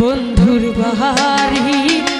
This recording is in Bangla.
বন্ধুর বাহারি